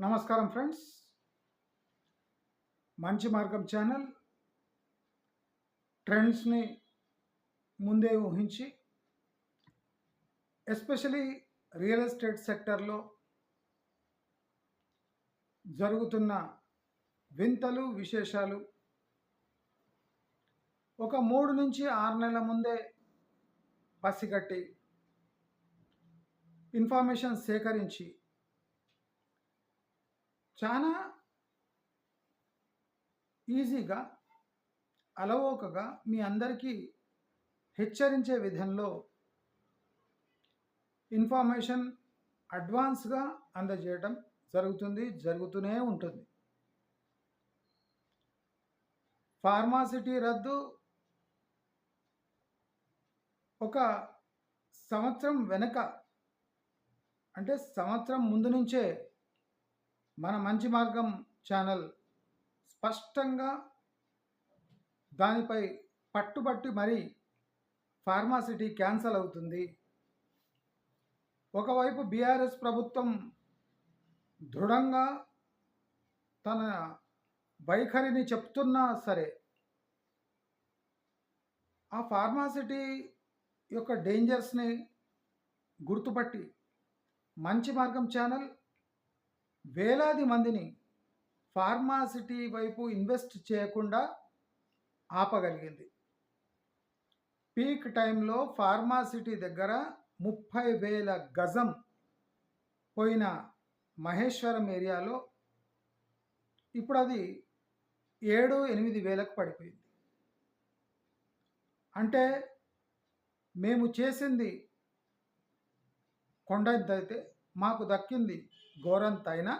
నమస్కారం ఫ్రెండ్స్. మంచి మార్గం ఛానల్. ట్రెండ్స్ని ముందే ఊహించి ఎస్పెషలీ రియల్ ఎస్టేట్ సెక్టర్లో జరుగుతున్న వింతలు విశేషాలు ఒక మూడు నుంచి ఆరు నెలల ముందే పసిగట్టి ఇన్ఫర్మేషన్ సేకరించి చాలా ఈజీగా అలవోకగా మీ అందరికీ హెచ్చరించే విధంలో ఇన్ఫర్మేషన్ అడ్వాన్స్గా అందజేయడం జరుగుతుంది జరుగుతూనే ఉంటుంది. ఫార్మాసిటీ రద్దు ఒక సంవత్సరం వెనక అంటే సంవత్సరం ముందు నుంచే మన మంచి మార్గం ఛానల్ స్పష్టంగా దానిపై పట్టుబట్టి మరీ ఫార్మాసిటీ క్యాన్సల్ అవుతుంది. ఒకవైపు బీఆర్ఎస్ ప్రభుత్వం దృఢంగా తన వైఖరిని చెప్తున్నా సరే ఆ ఫార్మాసిటీ యొక్క డేంజర్స్ని గుర్తుపట్టి మంచి మార్గం ఛానల్ వేలాది మందిని ఫార్మాసిటీ వైపు ఇన్వెస్ట్ చేయకుండా ఆపగలిగింది. పీక్ టైంలో ఫార్మాసిటీ దగ్గర ముప్పై వేల గజం పోయిన మహేశ్వరం ఏరియాలో ఇప్పుడు అది ఏడు ఎనిమిది వేలకు పడిపోయింది. అంటే మేము చేసింది కొండంత అయితే మాకు దక్కింది గోరంతైనా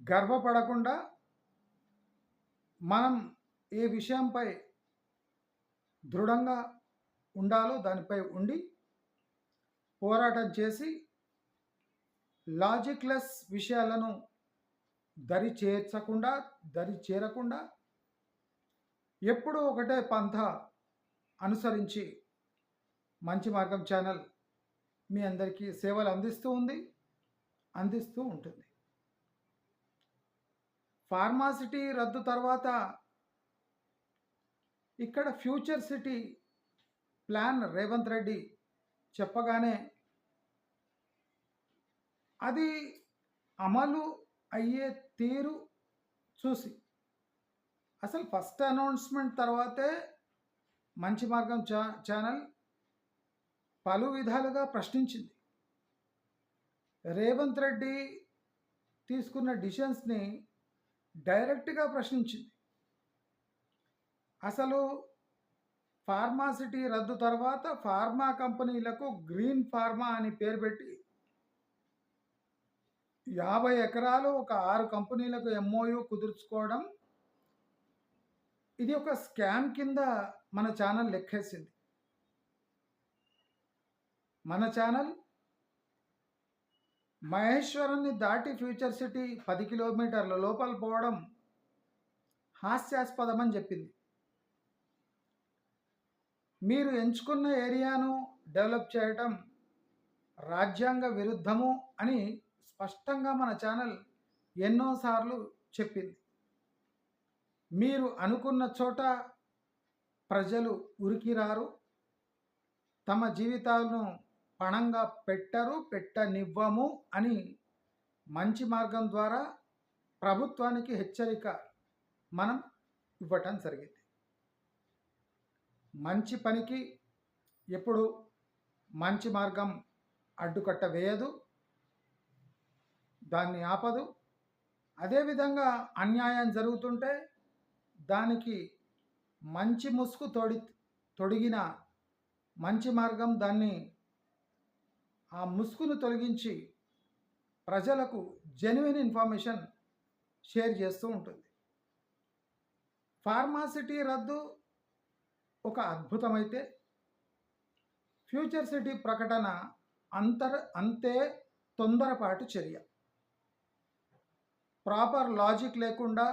గర్వపడకుండా మనం ఏ విషయంపై దృఢంగా ఉండాలో దానిపై ఉండి పోరాటం చేసి లాజిక్లెస్ విషయాలను దరి చేర్చకుండా దరి చేరకుండా ఎప్పుడూ ఒకటే పంథ అనుసరించి మంచి మార్గం ఛానల్ మీ అందరికీ సేవలు అందిస్తూ ఉంది. అందిస్తూ ఉంటుంది. ఫార్మాసిటీ రద్దు తర్వాత ఇక్కడ future city plan Revanth Reddy చెప్పగానే అది అమలు అయ్యే తీరు చూసి అసలు ఫస్ట్ అనౌన్స్మెంట్ తర్వాతే మంచి మార్గం ఛా ఛానల్ పలు విధాలుగా ప్రశ్నించింది. రేవంత్ రెడ్డి తీసుకున్న డిసిషన్స్ని డైరెక్ట్గా ప్రశ్నించింది. అసలు ఫార్మాసిటీ రద్దు తర్వాత ఫార్మా కంపెనీలకు గ్రీన్ ఫార్మా అని పేరు పెట్టి యాభై ఎకరాలు ఒక ఆరు కంపెనీలకు ఎంఓయు కుదుర్చుకోవడం ఇది ఒక స్కామ్ కింద మన ఛానల్ లెక్కేసింది. మన ఛానల్ మహేశ్వరాన్ని దాటి ఫ్యూచర్ సిటీ పది కిలోమీటర్ల లోపల పోవడం హాస్యాస్పదమని చెప్పింది. మీరు ఎంచుకున్న ఏరియాను డెవలప్ చేయటం రాజ్యాంగ విరుద్ధము అని స్పష్టంగా మన ఛానల్ ఎన్నోసార్లు చెప్పింది. మీరు అనుకున్న చోట ప్రజలు ఉరికిరారు. తమ జీవితాలను పణంగా పెట్టరు పెట్టనివ్వము అని మంచి మార్గం ద్వారా ప్రభుత్వానికి హెచ్చరిక మనం ఇవ్వటం జరిగింది. మంచి పనికి ఎప్పుడు మంచి మార్గం అడ్డుకట్ట వేయదు దాన్ని ఆపదు. అదేవిధంగా అన్యాయం జరుగుతుంటే దానికి మంచి ముసుగు తొడి తొడిగిన మంచి మార్గం దాన్ని ఆ ముసుగును తొలగించి ప్రజలకు జెన్యున్ ఇన్ఫర్మేషన్ షేర్ చేస్తూ ఉంటుంది. ఫార్మాసిటీ రద్దు ఒక అద్భుతమైతే ఫ్యూచర్ సిటీ ప్రకటన అంతర్ అంతే తొందరపాటు చర్య. ప్రాపర్ లాజిక్ లేకుండా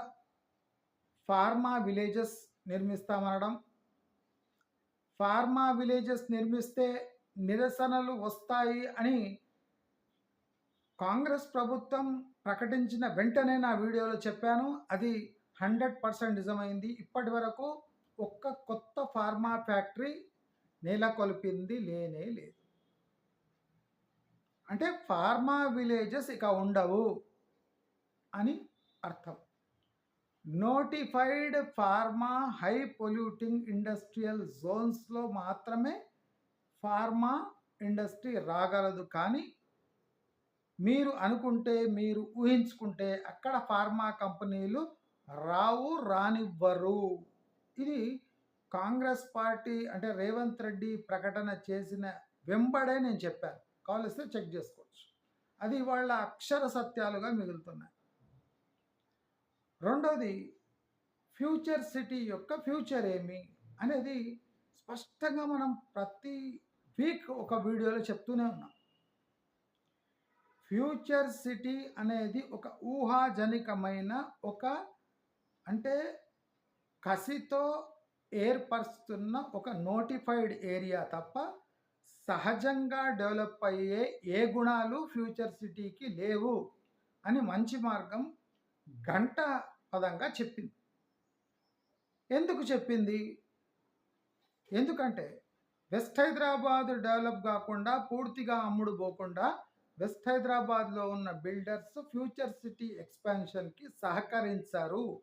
ఫార్మా విలేజెస్ నిర్మిస్తామనడం ఫార్మా విలేజెస్ నిర్మిస్తే నిరసనలు వస్తాయి అని కాంగ్రెస్ ప్రభుత్వం ప్రకటించిన వెంటనే నా వీడియోలో చెప్పాను. అది హండ్రెడ్ పర్సెంట్ నిజమైంది. ఇప్పటి వరకు ఒక్క కొత్త ఫార్మా ఫ్యాక్టరీ నెలకొల్పింది లేనే లేదు. అంటే ఫార్మా విలేజెస్ ఇక ఉండవు అని అర్థం. Notified pharma high polluting industrial జోన్స్లో మాత్రమే ఫార్మా ఇండస్ట్రీ రాగలదు కానీ మీరు అనుకుంటే మీరు ఊహించుకుంటే అక్కడ ఫార్మా కంపెనీలు రావు రానివ్వరు. ఇది కాంగ్రెస్ పార్టీ అంటే రేవంత్ రెడ్డి ప్రకటన చేసిన వెంబడే నేను చెప్పాను. కావలిస్తే చెక్ చేసుకోవచ్చు. అది వాళ్ళ అక్షర సత్యాలుగా మిగులుతున్నాయి. రెండోది ఫ్యూచర్ సిటీ యొక్క ఫ్యూచర్ ఏమి? అనేది స్పష్టంగా మనం ప్రతి వీక్ ఒక వీడియోలో చెప్తూనే ఉన్నాం. ఫ్యూచర్ సిటీ అనేది ఒక ఊహాజనికమైన ఒక అంటే కసితో ఏర్పరుస్తున్న ఒక నోటిఫైడ్ ఏరియా తప్ప సహజంగా డెవలప్ అయ్యే ఏ గుణాలు ఫ్యూచర్ సిటీకి లేవు అని మంచి మార్గం గంట పదంగా చెప్పింది. ఎందుకు చెప్పింది? ఎందుకంటే వెస్ట్ హైదరాబాద్ డెవలప్ కాకుండా పూర్తిగా అమ్ముడు పోకుండా వెస్ట్ హైదరాబాద్లో ఉన్న బిల్డర్స్ ఫ్యూచర్ సిటీ ఎక్స్పాన్షన్కి సహకరించారు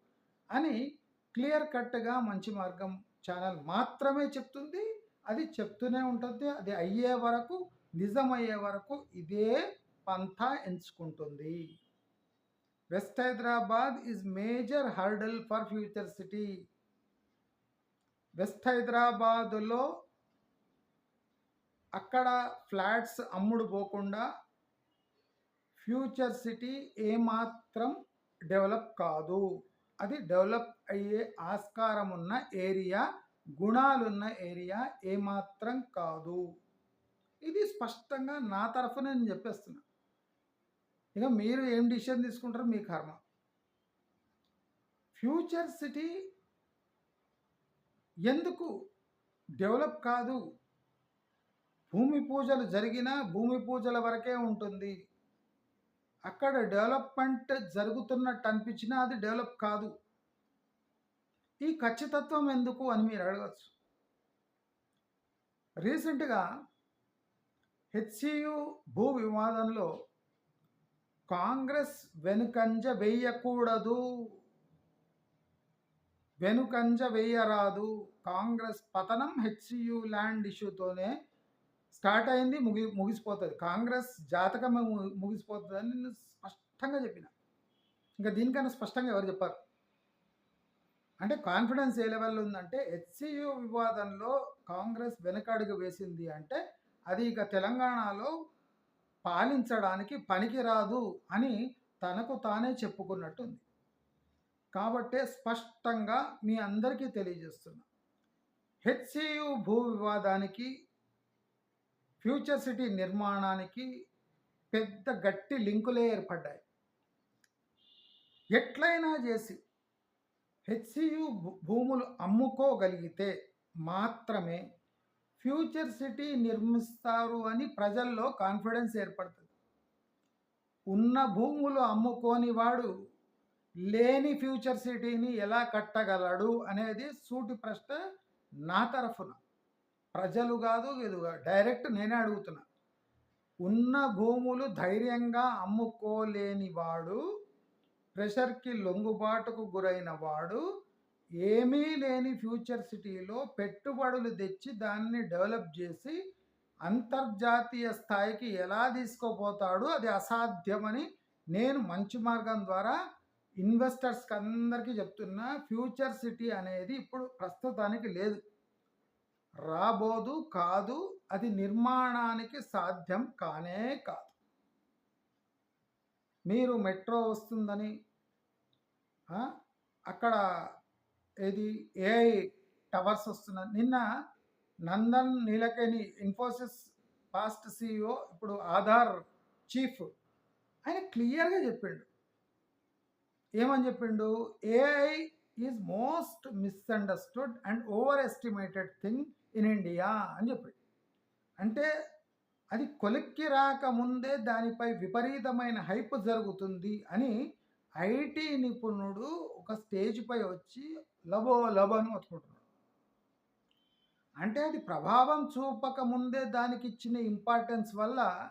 అని క్లియర్ కట్గా మంచి మార్గం ఛానల్ మాత్రమే చెప్తుంది. అది చెప్తూనే ఉంటుంది. అది అయ్యే వరకు నిజమయ్యే వరకు ఇదే పంథా ఎంచుకుంటుంది. West Hyderabad is major hurdle for future city west హైదరాబాదులో అక్కడ ఫ్లాట్స్ అమ్ముడు పోకుండా ఫ్యూచర్ సిటీ ఏమాత్రం డెవలప్ కాదు. అది డెవలప్ అయ్యే ఆస్కారం ఉన్న ఏరియా గుణాలున్న ఏరియా ఏమాత్రం కాదు. ఇది స్పష్టంగా నా తరఫున నేను చెప్పేస్తున్నా. ఇక మీరు ఏం డిసిషన్ తీసుకుంటారు మీ కర్మ. ఫ్యూచర్ సిటీ ఎందుకు డెవలప్ కాదు? భూమి పూజలు జరిగినా భూమి పూజల వరకే ఉంటుంది. అక్కడ డెవలప్మెంట్ జరుగుతున్నట్టు అనిపించినా అది డెవలప్ కాదు. ఈ ఖచ్చితత్వం ఎందుకు అని మీరు అడగచ్చు రీసెంట్గా హెచ్సియు భూ వివాదంలో కాంగ్రెస్ వెనుకంజ వేయకూడదు. వెనుకంజ వేయరాదు. కాంగ్రెస్ పతనం హెచ్సియు ల్యాండ్ ఇష్యూతోనే స్టార్ట్ అయింది ముగి ముగిసిపోతుంది. కాంగ్రెస్ జాతకం ముగిసిపోతుంది అని నేను స్పష్టంగా చెప్పిన. ఇంకా దీనికన్నా స్పష్టంగా ఎవరు చెప్పారు? అంటే కాన్ఫిడెన్స్ ఏ లెవెల్లో ఉందంటే హెచ్సియు వివాదంలో కాంగ్రెస్ వెనకడుగు వేసింది అంటే అది ఇక తెలంగాణలో పాలించడానికి పనికిరాదు అని తనకు తానే చెప్పుకున్నట్టుంది. కాబట్టే స్పష్టంగా మీ అందరికీ తెలియజేస్తున్నా. హెచ్సియు భూ వివాదానికి ఫ్యూచర్ సిటీ నిర్మాణానికి పెద్ద గట్టి లింకులే ఏర్పడ్డాయి. ఎట్లయినా చేసి హెచ్సియు భూములు అమ్ముకోగలిగితే మాత్రమే ఫ్యూచర్ సిటీ నిర్మిస్తారు అని ప్రజల్లో కాన్ఫిడెన్స్ ఏర్పడుతుంది. ఉన్న భూములు అమ్ముకోని వాడు లేని ఫ్యూచర్ సిటీని ఎలా కట్టగలడు అనేది సూటి ప్రశ్న నా తరఫున. ప్రజలు కాదు ఇది డైరెక్ట్ నేనే అడుగుతున్నా. ఉన్న భూములు ధైర్యంగా అమ్ముకోలేని వాడు ప్రెషర్కి లొంగుబాటుకు గురైన వాడు ఏమీ లేని ఫ్యూచర్ సిటీలో పెట్టుబడులు తెచ్చి దాన్ని డెవలప్ చేసి అంతర్జాతీయ స్థాయికి ఎలా తీసుకోపోతాడు అది అసాధ్యమని నేను మంచి మార్గం ద్వారా ఇన్వెస్టర్స్కి అందరికీ చెప్తున్నా. ఫ్యూచర్ సిటీ అనేది ఇప్పుడు ప్రస్తుతానికి లేదు. రాబోదు కాదు అది నిర్మాణానికి సాధ్యం కానే కాదు. మీరు మెట్రో వస్తుందని అక్కడ ఏది ఏఐ టవర్స్ వస్తున్నది నిన్న Nandan Nilekani Infosys past CEO ఇప్పుడు ఆధార్ చీఫ్ ఆయన క్లియర్గా చెప్పిండు. ఏమని చెప్పిండు? AI is most misunderstood and overestimated thing in India అని చెప్పి అంటే అది కొలిక్కి రాకముందే దానిపై విపరీతమైన హైప్ జరుగుతుంది అని ఐటీ నిపుణుడు ఒక స్టేజ్‌పై వచ్చి లబో లబో అని అంటే అది ప్రభావం చూపక ముందే దానికి ఇచ్చిన ఇంపార్టెన్స్ వల్ల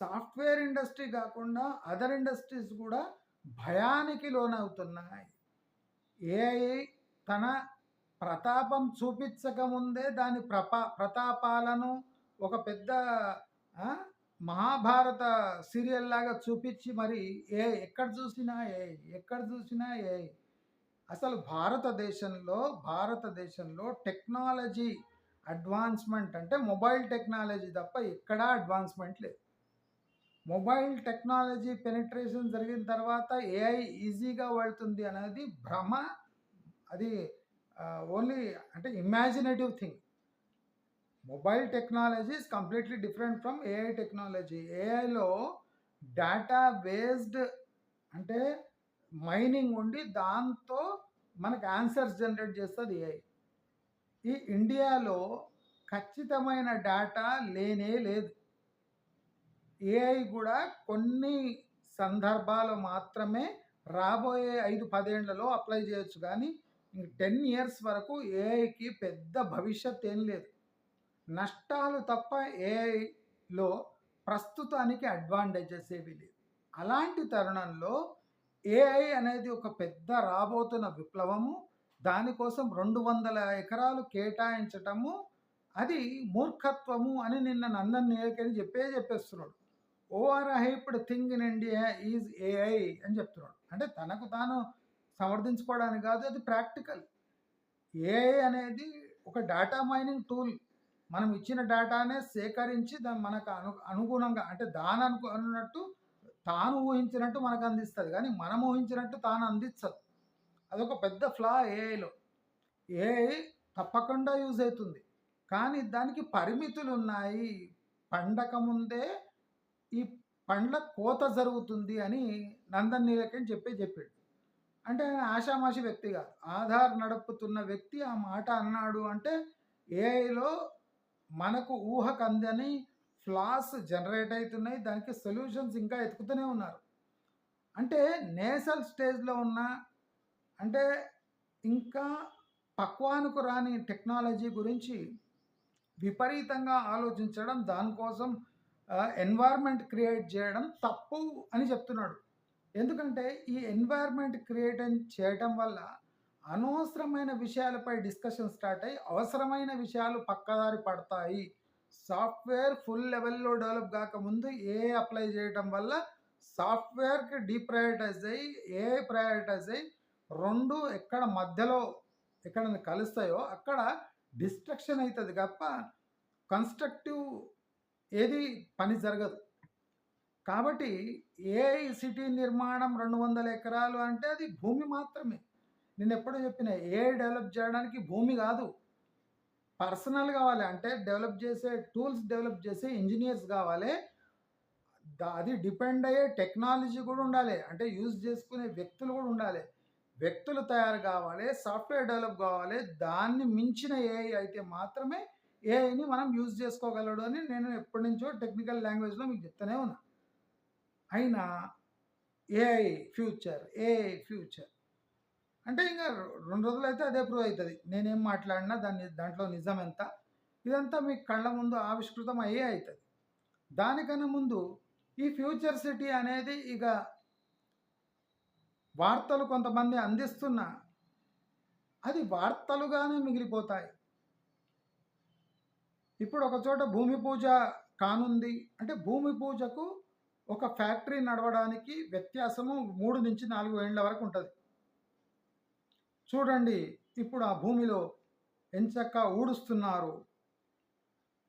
సాఫ్ట్‌వేర్ ఇండస్ట్రీ కాకుండా అదర్ ఇండస్ట్రీస్ కూడా భయానికి లోనవుతున్నాయి. ఏఐ తన ప్రతాపం చూపించకముందే దాని ప్రపా ప్రతాపాలను ఒక పెద్ద మహాభారత మహాభారత సీరియల్‌లాగా చూపించి మరి ఏఐ ఎక్కడ చూసినా ఏ ఎక్కడ చూసినా ఏ అసలు భారతదేశంలో, భారతదేశంలో టెక్నాలజీ అడ్వాన్స్‌మెంట్ అంటే మొబైల్ టెక్నాలజీ తప్ప ఎక్కడా అడ్వాన్స్‌మెంట్ లేదు. మొబైల్ టెక్నాలజీ పెనిట్రేషన్ జరిగిన తర్వాత ఏఐ ఈజీగా వెళ్తుంది అనేది భ్రమ. అది ఓన్లీ అంటే imaginative thing. Mobile technology completely different from AI technology. ఏఐలో data based అంటే మైనింగ్ ఉండి దాంతో మనకు ఆన్సర్స్ జనరేట్ చేస్తుంది ఏఐ. ఈ ఇండియాలో ఖచ్చితమైన డేటా లేనే లేదు. ఏఐ కూడా కొన్ని సందర్భాలు మాత్రమే రాబోయే ఐదు పదేళ్ళలో అప్లై చేయొచ్చు కానీ టెన్ ఇయర్స్ వరకు ఏఐకి పెద్ద భవిష్యత్ ఏం లేదు. నష్టాలు తప్ప ఏఐలో ప్రస్తుతానికి అడ్వాంటేజెస్ ఏవి లేవు. అలాంటి తరుణంలో ఏఐ అనేది ఒక పెద్ద రాబోతున్న విప్లవము. దానికోసం 200 ఎకరాలు కేటాయించటము అది మూర్ఖత్వము అని నిన్న నందన్ నీలకని చెప్పే చెప్పేస్తున్నాడు. Overhyped thing in India is AI అని చెప్తున్నాడు. అంటే తనకు తాను సమర్థించుకోవడానికి కాదు అది ప్రాక్టికల్. ఏఐ అనేది ఒక డేటా మైనింగ్ టూల్. మనం ఇచ్చిన డేటానే సేకరించి దాన్ని మనకు అను అనుగుణంగా అంటే దాని అనుకు అన్నట్టు తాను ఊహించినట్టు మనకు అందిస్తుంది కానీ మనం ఊహించినట్టు తాను అందించదు అదొక పెద్ద ఫ్లా ఏఐలో. ఏఐ తప్పకుండా యూజ్ అవుతుంది కానీ దానికి పరిమితులు ఉన్నాయి పండక ముందే ఈ పండ్ల కోత జరుగుతుంది అని నందన్ నీలకని చెప్పే చెప్పాడు. అంటే ఆయన ఆషామాషి వ్యక్తిగా ఆధార్ నడుపుతున్న వ్యక్తి ఆ మాట అన్నాడు అంటే ఏఐలో మనకు ఊహకందని ఫ్లాస్ జనరేట్ అవుతున్నాయి దానికి సొల్యూషన్స్ ఇంకా ఎతుకుతూనే ఉన్నారు. అంటే నేసల్ స్టేజ్‌లో ఉన్న అంటే ఇంకా పక్వానికి రాని టెక్నాలజీ గురించి విపరీతంగా ఆలోచించడం, దానికోసం ఎన్వైర్మెంట్ క్రియేట్ చేయడం తప్పు అని చెప్తున్నాడు. ఎందుకంటే ఈ ఎన్వైర్న్‌మెంట్ క్రియేట్ చేయటం వల్ల అనవసరమైన విషయాలపై డిస్కషన్ స్టార్ట్ అయ్యి, అవసరమైన విషయాలు పక్కదారి పడతాయి. సాఫ్ట్‌వేర్ ఫుల్ లెవెల్‌లో డెవలప్ కాకముందు ఏ అప్లై చేయటం వల్ల సాఫ్ట్‌వేర్‌కి డీప్రయారిటైజ్ అయ్యి, ఏ ప్రయారిటైజ్ అయ్యి రెండు ఎక్కడ మధ్యలో ఎక్కడైనా కలుస్తాయో అక్కడ డిస్ట్రక్షన్ అవుతుంది తప్ప కన్‌స్ట్రక్టివ్ ఏది పని జరగదు. కాబట్టి ఏఐ సిటీ నిర్మాణం 200 ఎకరాలు అంటే అది భూమి మాత్రమే. నేను ఎప్పుడో చెప్పిన ఏఐ డెవలప్ చేయడానికి భూమి కాదు పర్సనల్ కావాలి అంటే డెవలప్ చేసే టూల్స్ డెవలప్ చేసే ఇంజనీర్స్ కావాలి అది డిపెండ్ అయ్యే టెక్నాలజీ కూడా ఉండాలి. అంటే యూజ్ చేసుకునే వ్యక్తులు కూడా ఉండాలి. వ్యక్తులు తయారు కావాలి సాఫ్ట్‌వేర్ డెవలప్ కావాలి దాన్ని మించిన ఏఐ అయితే మాత్రమే ఏఐని మనం యూజ్ చేసుకోగలడు అని నేను ఎప్పటినుంచో టెక్నికల్ లాంగ్వేజ్‌లో మీకు చెప్తూనే ఉన్నా. అయినా ఏఐ ఫ్యూచర్, ఏఐ ఫ్యూచర్. అంటే ఇంకా రెండు రోజులైతే అదే ప్రూవ్ అవుతుంది నేనేం మాట్లాడినా దాన్ని దాంట్లో నిజం ఎంత? ఇదంతా మీ కళ్ళ ముందు ఆవిష్కృతం అయ్యే అవుతుంది దానికన్నా ముందు ఈ ఫ్యూచర్ సిటీ అనేది ఇక వార్తలు కొంతమంది అందిస్తున్నా అది వార్తలుగానే మిగిలిపోతాయి. ఇప్పుడు ఒక చోట భూమి పూజ కానుంది. అంటే భూమి పూజకు ఒక ఫ్యాక్టరీ నడవడానికి వ్యత్యాసము 3-4 ఏండ్ల వరకు ఉంటుంది చూడండి ఇప్పుడు ఆ భూమిలో ఎంచక్కా ఊడుస్తున్నారు.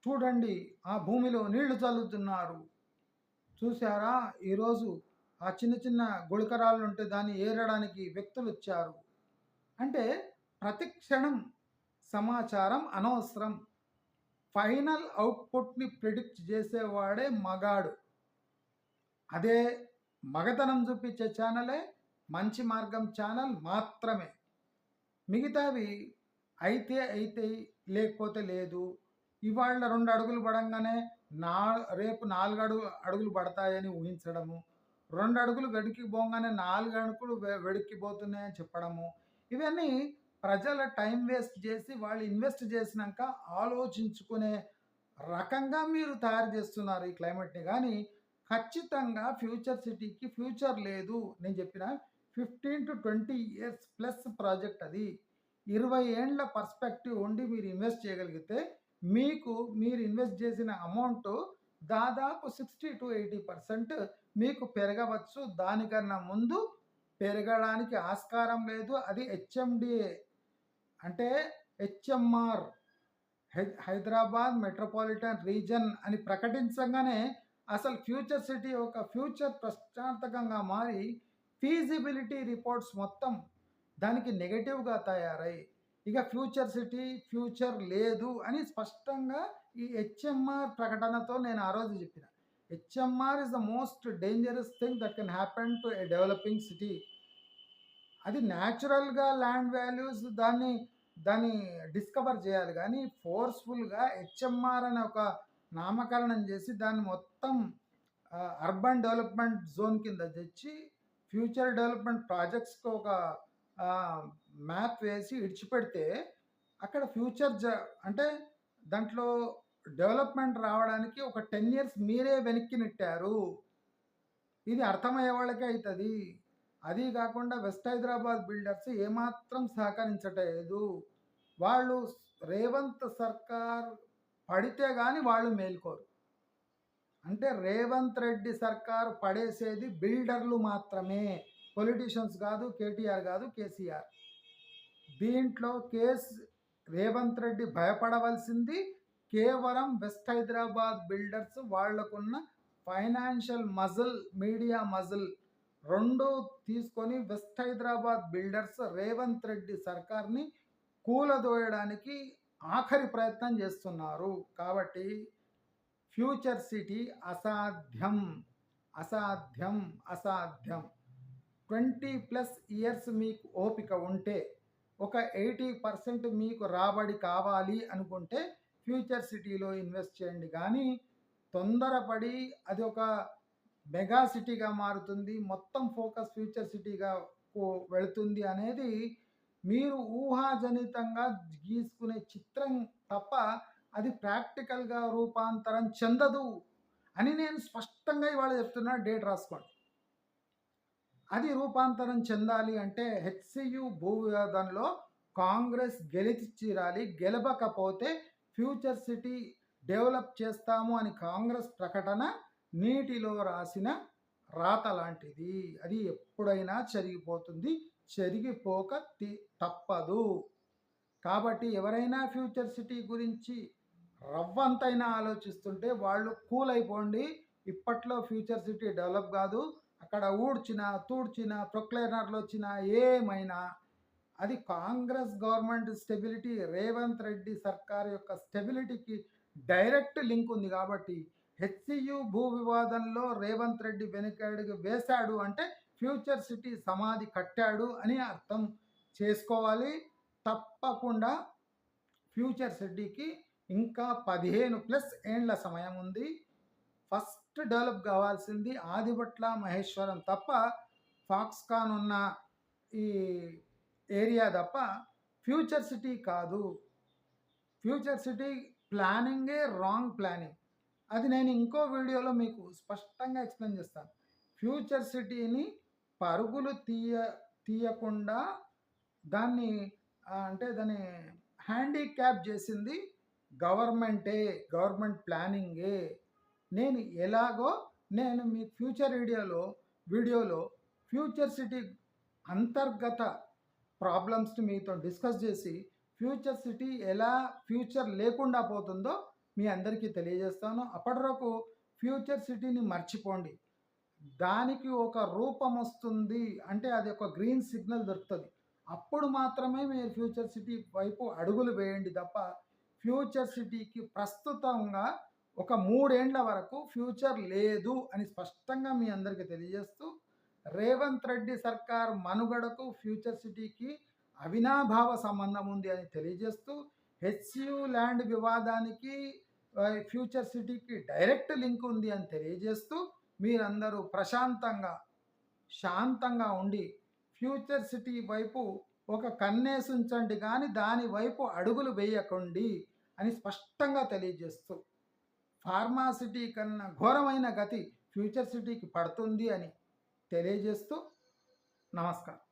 చూడండి ఆ భూమిలో నీళ్ళు చల్లుతున్నారు. చూసారా ఈరోజు ఆ చిన్న చిన్న గుళికరాళ్ళుంటే దాన్ని ఏరడానికి వ్యక్తులు వచ్చారు అంటే ప్రతి క్షణం సమాచారం అనవసరం. ఫైనల్ అవుట్‌పుట్‌ని ప్రిడిక్ట్ చేసేవాడే మగాడు. అదే మగతనం చూపించే ఛానలే మంచి మార్గం ఛానల్ మాత్రమే. మిగతావి అయితే అయితే లేకపోతే లేదు. ఇవాళ రెండు అడుగులు పడంగానే నా రేపు నాలుగు అడుగు అడుగులు పడతాయని ఊహించడము రెండు అడుగులు వెడికి పోగానే నాలుగు అడుగులు వె- వెడికిపోతున్నాయని చెప్పడము ఇవన్నీ ప్రజల టైం వేస్ట్ చేసి వాళ్ళు ఇన్వెస్ట్ చేసినాక ఆలోచించుకునే రకంగా మీరు తయారు చేస్తున్నారు ఈ క్లైమేట్ని కానీ ఖచ్చితంగా ఫ్యూచర్ సిటీకి ఫ్యూచర్ లేదు. నేను చెప్పిన fifteen to twenty years plus project అది. ఇరవై ఏండ్ల పర్స్పెక్టివ్ ఉండి మీరు ఇన్వెస్ట్ చేయగలిగితే మీకు మీరు ఇన్వెస్ట్ చేసిన అమౌంట్ దాదాపు సిక్స్టీ టు ఎయిటీ పర్సెంట్ మీకు పెరగవచ్చు. దానికన్నా ముందు పెరగడానికి ఆస్కారం లేదు. అది హెచ్ఎండిఏ. అంటే హెచ్ఎంఆర్. హైదరాబాద్ మెట్రోపాలిటన్ రీజన్ అని ప్రకటించగానే అసలు ఫ్యూచర్ సిటీ ఒక ఫ్యూచర్ ప్రశ్నార్థకంగా మారి ఫీజిబిలిటీ రిపోర్ట్స్ మొత్తం దానికి నెగటివ్గా తయారై ఇక ఫ్యూచర్ సిటీ ఫ్యూచర్ లేదు అని స్పష్టంగా ఈ హెచ్ఎంఆర్ ప్రకటనతో నేను ఆ రోజు చెప్పిన. HMR is the most dangerous thing that can happen to a developing city. అది న్యాచురల్గా ల్యాండ్ వాల్యూస్ దాన్ని దాన్ని డిస్కవర్ చేయాలి. కానీ ఫోర్స్ఫుల్గా హెచ్ఎంఆర్ అనే ఒక నామకరణం చేసి దాన్ని మొత్తం అర్బన్ డెవలప్మెంట్ జోన్ కింద తెచ్చి ఫ్యూచర్ డెవలప్మెంట్ ప్రాజెక్ట్స్కి ఒక మ్యాప్ వేసి ఇడిచిపెడితే అక్కడ ఫ్యూచర్ జ అంటే దాంట్లో డెవలప్మెంట్ రావడానికి ఒక టెన్ ఇయర్స్ మీరే వెనక్కి నెట్టారు. ఇది అర్థమయ్యే వాళ్ళకే అవుతుంది అది కాకుండా వెస్ట్ హైదరాబాద్ బిల్డర్స్ ఏమాత్రం సహకరించట్లేదు. వాళ్ళు రేవంత్ సర్కార్ పడితే కానీ వాళ్ళు మేల్కోరు. అంటే రేవంత్ రెడ్డి సర్కారు పడేసేది బిల్డర్లు మాత్రమే. పొలిటీషియన్స్ కాదు కేటీఆర్ కాదు కేసీఆర్. దీంట్లో కేస్ రేవంత్ రెడ్డి భయపడవలసింది కేవలం వెస్ట్ హైదరాబాద్ బిల్డర్స్ వాళ్ళకున్న ఫైనాన్షియల్ మజిల్ మీడియా మజిల్ రెండు తీసుకొని వెస్ట్ హైదరాబాద్ బిల్డర్స్ రేవంత్ రెడ్డి సర్కార్ని కూలదోయడానికి ఆఖరి ప్రయత్నం చేస్తున్నారు. కాబట్టి ఫ్యూచర్ సిటీ అసాధ్యం అసాధ్యం అసాధ్యం. ట్వంటీ ప్లస్ ఇయర్స్ మీకు ఓపిక ఉంటే ఒక ఎయిటీ పర్సెంట్ మీకు రాబడి కావాలి అనుకుంటే ఫ్యూచర్ సిటీలో ఇన్వెస్ట్ చేయండి. కానీ తొందరపడి అది ఒక మెగా సిటీగా మారుతుంది మొత్తం ఫోకస్ ఫ్యూచర్ సిటీగా వెళుతుంది అనేది మీరు ఊహాజనితంగా గీసుకునే చిత్రం తప్ప అది ప్రాక్టికల్గా రూపాంతరం చెందదు అని నేను స్పష్టంగా ఇవాళ చెప్తున్నా డేట్ రాసుకోండి. అది రూపాంతరం చెందాలి అంటే హెచ్సియు భూ వివాదంలో కాంగ్రెస్ గెలిచిరాలి గెలవకపోతే ఫ్యూచర్ సిటీ డెవలప్ చేస్తాము అని కాంగ్రెస్ ప్రకటన నీటిలో రాసిన రాత లాంటిది. అది ఎప్పుడైనా చెరిగిపోతుంది చెరిగిపోక తి- తప్పదు. కాబట్టి ఎవరైనా ఫ్యూచర్ సిటీ గురించి రవ్వంతైనా ఆలోచిస్తుంటే వాళ్ళు కూల్ అయిపోండి ఇప్పట్లో ఫ్యూచర్ సిటీ డెవలప్ కాదు. అక్కడ ఊడ్చిన తూడ్చిన ప్రొక్లైనర్లు వచ్చిన ఏమైనా అది Congress government stability Revanth Reddy సర్కార్ యొక్క స్టెబిలిటీకి డైరెక్ట్ లింక్ ఉంది కాబట్టి హెచ్సియు భూ వివాదంలో రేవంత్ రెడ్డి వెనుకడుగు వేశాడు అంటే ఫ్యూచర్ సిటీ సమాధి కట్టాడు అని అర్థం చేసుకోవాలి. తప్పకుండా ఫ్యూచర్ సిటీకి ఇంకా పదిహేను ప్లస్ ఏండ్ల సమయం ఉంది. ఫస్ట్ డెవలప్ కావాల్సింది ఆదిభట్ల మహేశ్వరం తప్ప ఫాక్స్కాన్ ఉన్న ఈ ఏరియా తప్ప ఫ్యూచర్ సిటీ కాదు. ఫ్యూచర్ సిటీ ప్లానింగే రాంగ్ ప్లానింగ్. అది నేను ఇంకో వీడియోలో మీకు స్పష్టంగా ఎక్స్ప్లెయిన్ చేస్తాను. ఫ్యూచర్ సిటీని పరుగులు తీయ తీయకుండా దాన్ని అంటే దాన్ని హ్యాండిక్యాప్ చేసింది గవర్నమెంటే గవర్నమెంట్ ప్లానింగే. నేను ఎలాగో నేను మీ ఫ్యూచర్ వీడియోలో వీడియోలో ఫ్యూచర్ సిటీ అంతర్గత ప్రాబ్లమ్స్ని మీతో డిస్కస్ చేసి ఫ్యూచర్ సిటీ ఎలా ఫ్యూచర్ లేకుండా పోతుందో మీ అందరికీ తెలియజేస్తాను. అప్పటి వరకు ఫ్యూచర్ సిటీని మర్చిపోండి. దానికి ఒక రూపం వస్తుంది అంటే అది ఒక గ్రీన్ సిగ్నల్ దొరుకుతుంది. అప్పుడు మాత్రమే మీరు ఫ్యూచర్ సిటీ వైపు అడుగులు వేయండి తప్ప ఫ్యూచర్ సిటీకి ప్రస్తుతంగా ఒక మూడేండ్ల వరకు ఫ్యూచర్ లేదు అని స్పష్టంగా మీ అందరికీ తెలియజేస్తూ రేవంత్ రెడ్డి సర్కార్ మనుగడకు ఫ్యూచర్ సిటీకి అవినాభావ సంబంధం ఉంది అని తెలియజేస్తూ హెచ్యు ల్యాండ్ వివాదానికి ఫ్యూచర్ సిటీకి డైరెక్ట్ లింక్ ఉంది అని తెలియజేస్తూ మీరందరూ ప్రశాంతంగా శాంతంగా ఉండి ఫ్యూచర్ సిటీ వైపు ఒక కన్నేసుంచండి కానీ దాని వైపు అడుగులు వేయకండి అని స్పష్టంగా తెలియజేస్తూ ఫార్మాసిటీ కన్నా ఘోరమైన గతి ఫ్యూచర్ సిటీకి పడుతుంది అని తెలియజేస్తూ నమస్కారం.